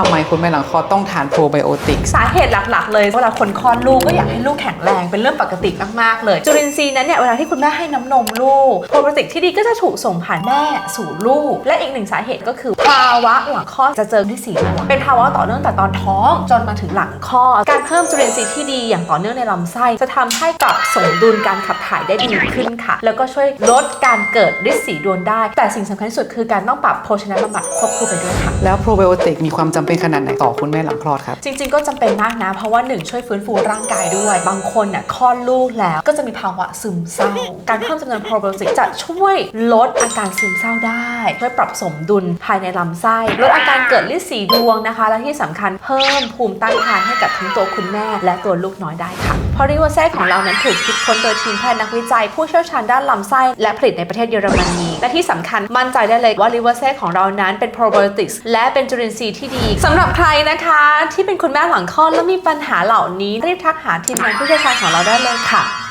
ทำไมคุณแม่หลังคลอดต้องทานโปรไบโอติกสาเหตุหลัก ๆ เลยเวลาคนคลอดลูกก็อยากให้ลูกแข็งแรงเป็นเรื่องปกติมาก ๆ เลย จุลินทรีย์นั้นเนี่ยเวลาที่คุณแม่ให้น้ำนมลูกโปรไบโอติกที่ดีก็จะถูกส่งผ่านแม่สู่ลูก และอีกหนึ่งสาเหตุก็คือ ภาวะหลังคลอดจะเจอที่สีม่วงเป็นภาวะต่อเนื่องแต่ตอนท้องจนมาถึงหลังคลอดการเพิ่มจุลินทรีย์ที่ดีอย่างต่อเนื่องในลำไส้จะทำให้ปรับสมดุลการขับถ่ายได้ดีขึ้นค่ะ แล้วก็ช่วยลดการเกิดฤทธิ์สีดวงได้ แต่สิ่งสำคัญที่สุดคือการต้องปรับโภชนะบำบัดควบคู่ไปด้วยค่ะแล้วโปรไบโอติกมีความจำเป็นขนาดไหนต่อคุณแม่หลังคลอดครับ จริง ๆ ก็จำเป็นมากนะ เพราะว่าหนึ่งช่วยฟื้นฟูร่างกายด้วย บางคนน่ะคลอดลูกแล้วก็จะมีภาวะซึมเศร้า การเพิ่มจำนวนโปรไบโอติกจะช่วยลดอาการซึมเศร้าได้ช่วยปรับสมดุลภายในลำไส้ลดอาการเกิดลิสีดวงนะคะ และที่สำคัญเพิ่มภูมิต้านทานให้กับทั้งตัวคุณแม่ และตัวลูกน้อยได้ค่ะพราะริวเซ่ของเรานั้นถูกคิดค้นโดยทีมแพทย์นักวิจัย ผู้เชี่ยวชาญด้านลำไส้และผลิตในประเทศเยอรมนีและที่สำคัญมั่นใจได้เลยว่าริวเซ่ของเรานั้นเป็นโปรไบโอติกและเป็นจุลินทรีย์ที่ดีสำหรับใครนะคะที่เป็นคุณแม่หลังคลอดแล้วมีปัญหาเหล่านี้รีบทักหาทีมงานผู้เชี่ยวชาญของเราได้เลยค่ะ